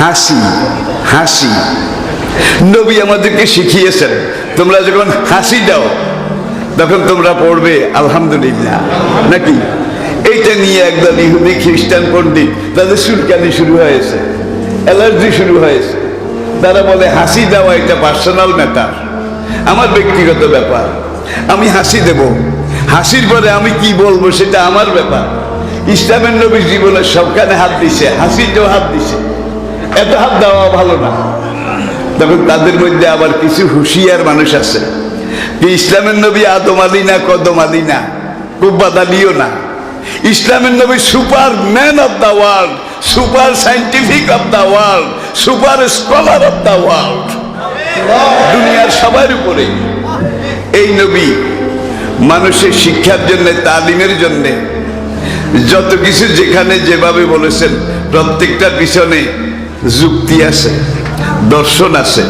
হাসি হাসি। নবী আমাদেরকে শিখিয়েছেন, তোমরা যখন হাসি দাও, তখন তোমরা পড়বে, আলহামদুলিল্লাহ। নাকি? এইটা নিয়ে একদল ইহুদি খ্রিস্টান পণ্ডিত, তাদের সুরকানি শুরু হয়েছে, অ্যালার্জি শুরু হয়েছে। তারা বলে, হাসি দেওয়া এটা পার্সোনাল ম্যাটার, আমার ব্যক্তিগত ব্যাপার, আমি হাসি দেব। হাসির পরে আমি কি বলব সেটা আমার ব্যাপার। ইসলামের নবীর জীবনের সবখানে হাত দিছে, হাসিতেও হাত দিছে। এত হাত দেওয়া ভালো না। তখন তাদের মধ্যে আবার কিছু হুঁশিয়ার মানুষ আছে। যে ইসলামের নবী আদম আলী না কদম আলী না কুব্বাদ আলীও না। ইসলামের নবী super man of the world, super scientific of the world, super scholar of the world. দুনিয়ার সবার উপরে। এই নবী মানুষের শিক্ষার জন্য, তালিমের জন্য, যত কিছু যেখানে যেভাবে বলেছেন, প্রত্যেকটা পিছনে যুক্তি আছে, দর্শন আছে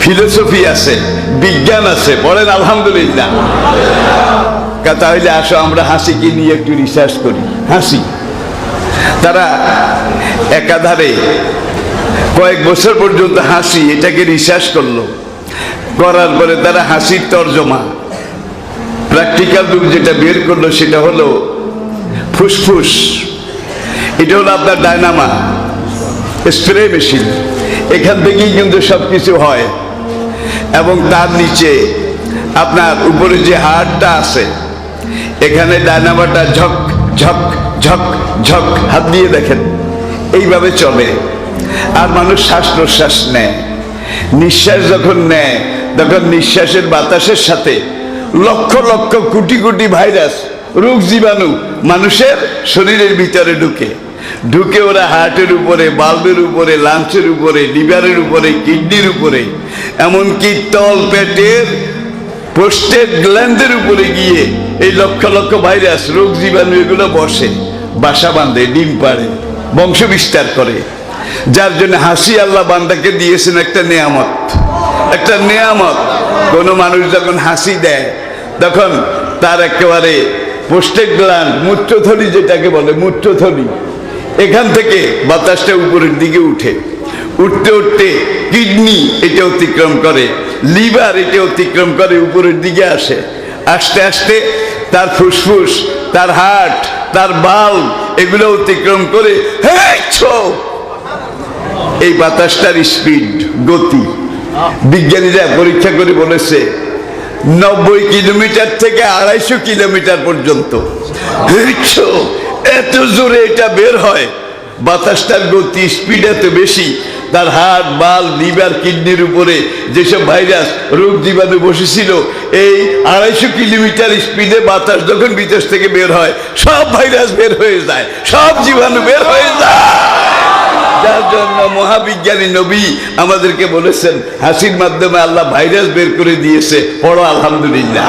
ফিলোসফি আছে, বিজ্ঞান আছে, বলেন আলহামদুলিল্লাহ। তাহলে আসো, আমরা হাসিকে নিয়ে একটু রিসার্চ করি। হাসি, তারা একাধারে কয়েক বছর পর্যন্ত হাসি এটাকে রিসার্চ করল। করার পরে তারা হাসির তর্জমা প্র্যাকটিক্যাল রূপ যেটা বের করল সেটা হলো ফুসফুস। এটা হলো আপনার ডায়নামা। Spray machine. এখান থেকেই কিন্তু সব কিছু হয়। এবং তার নিচে আপনার উপরে যে হাড়টা আছে, এখানে ডায়নামাটা ঝক ঝক ঝক ঝক হাত দিয়ে দেখেন। এইভাবে চলে। আর মানুষ শ্বাস প্রশ্বাস নেয়। নিঃশ্বাস যখন নেয়, তখন নিঃশ্বাসের বাতাসের সাথে লক্ষ লক্ষ কোটি কোটি ভাইরাস, রোগ জীবাণু মানুষের শরীরের ভিতরে ঢুকে। ঢুকে ওরা হার্টের উপরে বাল্বের উপরে লাঞ্চের উপরে লিভারের উপরে কিডনির উপরে, এমনকি তল, পেটের পোস্টেড গ্ল্যান্ডের উপরে গিয়ে এই লক্ষ লক্ষ ভাইরাস রোগ জীবাণু এগুলো বসে, বাসা বাঁধে, ডিম পাড়ে, বংশ বিস্তার করে। যার জন্য হাসি আল্লাহ বান্দাকে দিয়েছেন একটা নেয়ামত। একটা নেয়ামত। কোনো মানুষ যখন হাসি দেয়, তখন তার একেবারে পোস্টেড গ্ল্যান্ড মূত্রথলি যেটাকে বলে মূত্রথলি এখান থেকে বাতাসটা উপরের দিকে উঠে। উঠতে উঠতে কিডনি এটা অতিক্রম করে, লিভার এটা অতিক্রম করে, উপরের দিকে আসে। আস্তে আস্তে তার ফুসফুস, তার হার্ট, তার বাল এগুলো অতিক্রম করে! এই বাতাসটার স্পিড, গতি। বিজ্ঞানীরা পরীক্ষা করে বলেছে, নব্বই কিলোমিটার থেকে আড়াইশো কিলোমিটার পর্যন্ত। এত জোরে এটা বের হয়। বাতাসটার গতি স্পিড এত বেশি, তার হার্ট বাল, লিভার, কিডনির উপরে যেসব ভাইরাস রোগ জীবাণু বসেছিল, এই আড়াইশো কিলোমিটার স্পিডে বাতাস যখন বিদেশ থেকে বের হয়, সব ভাইরাস বের হয়ে যায়, সব জীবাণু বের হয়ে যায়। যার জন্য মহাবিজ্ঞানী নবী আমাদেরকে বলেছেন, হাসির মাধ্যমে আল্লাহ ভাইরাস বের করে দিয়েছে বড় আলহামদুলিল্লাহ।